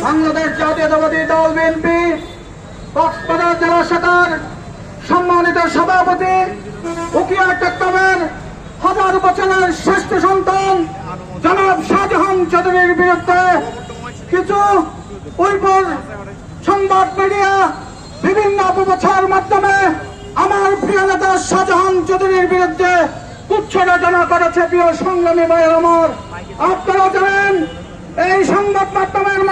বাংলাদেশ জাতীয়তাবাদী দল বিএনপি, কক্সবাজার জেলা শাখার সম্মানিত সভাপতি উকিয়া টেক্টমের হাজার বছরের শ্রেষ্ঠ সন্তান জনাব শাহজাহান চৌধুরীর বিরুদ্ধে কিছু উইপুর সংবাদ মিডিয়া বিভিন্ন অপপ্রচার মাধ্যমে আমার প্রিয় নেতা শাহজাহান চৌধুরীর বিরুদ্ধে তুচ্ছ রচনা করেছে প্রিয় সংগ্রামী ভাইয়ের আমার আপনারা জানেন, এই সংবাদ মাধ্যমের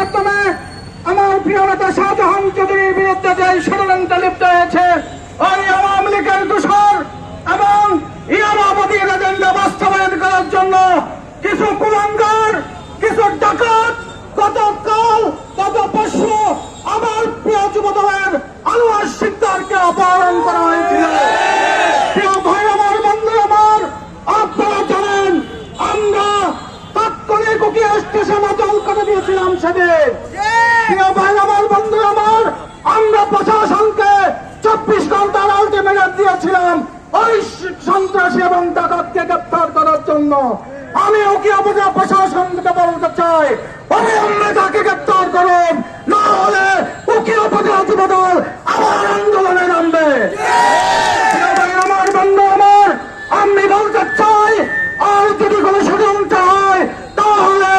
প্রিয় নেতা শাহজাহান চৌধুরীর বিরুদ্ধে যে ষড়যন্ত্র লিপ্ত হয়েছে, ওই আওয়ামী লীগের দূষর এবং ইয়ামাবাদীর এজেন্ডা বাস্তবায়ন করার জন্য কিছু কুলাঙ্গার, কিছু ডাকাত গতকাল গত পরশু আমার প্রিয় যুবদলের আনোয়ার সিকদারকে অপহরণ করা হয়েছিল। প্রিয় ভাই আমার, বন্ধু আমার, আপনারা জানেন, আমরা তাৎক্ষণিক উকিয়া স্টেশনে করে দিয়েছিলাম সেদিন। আমার আমার। প্রশাসনকে চব্বিশ ঘণ্টার আলটিমেটাম দিয়েছিলাম ওই সন্ত্রাসী এবং ডাকাতকে গ্রেপ্তার করার জন্য। আমি ওকে উপজেলা প্রশাসনকে বলতে চাই আমি আমরা তাকে গ্রেপ্তার করুন না হলে উকিয়া উপজেলা যুবদল আমার আন্দোলনে নামবে প্রিয় ভাই আমার বন্ধু আমার আমি বলতে চাই আর যদি কোনো ষড়যন্ত্র হয় তাহলে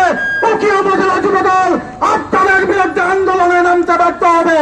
উকিয়া উপজেলা যুবদল আপনাদের বিরুদ্ধে আন্দোলনে নামতে বাধ্য হবে প্রিয়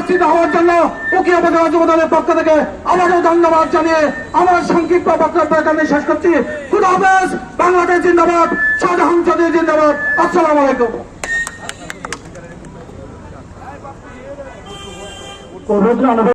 উপস্থিত হওয়ার জন্য উকিয়া উপজেলা যুব দলের পক্ষ থেকে আবারও ধন্যবাদ জানিয়ে আমার সংক্ষিপ্ত বক্তব্য এখানে শেষ করছি। খুদ হাফেজ, বাংলাদেশ জিন্দাবাদ, শাহজাহান চৌধুরী জিন্দাবাদ। আসসালাম আলাইকুম।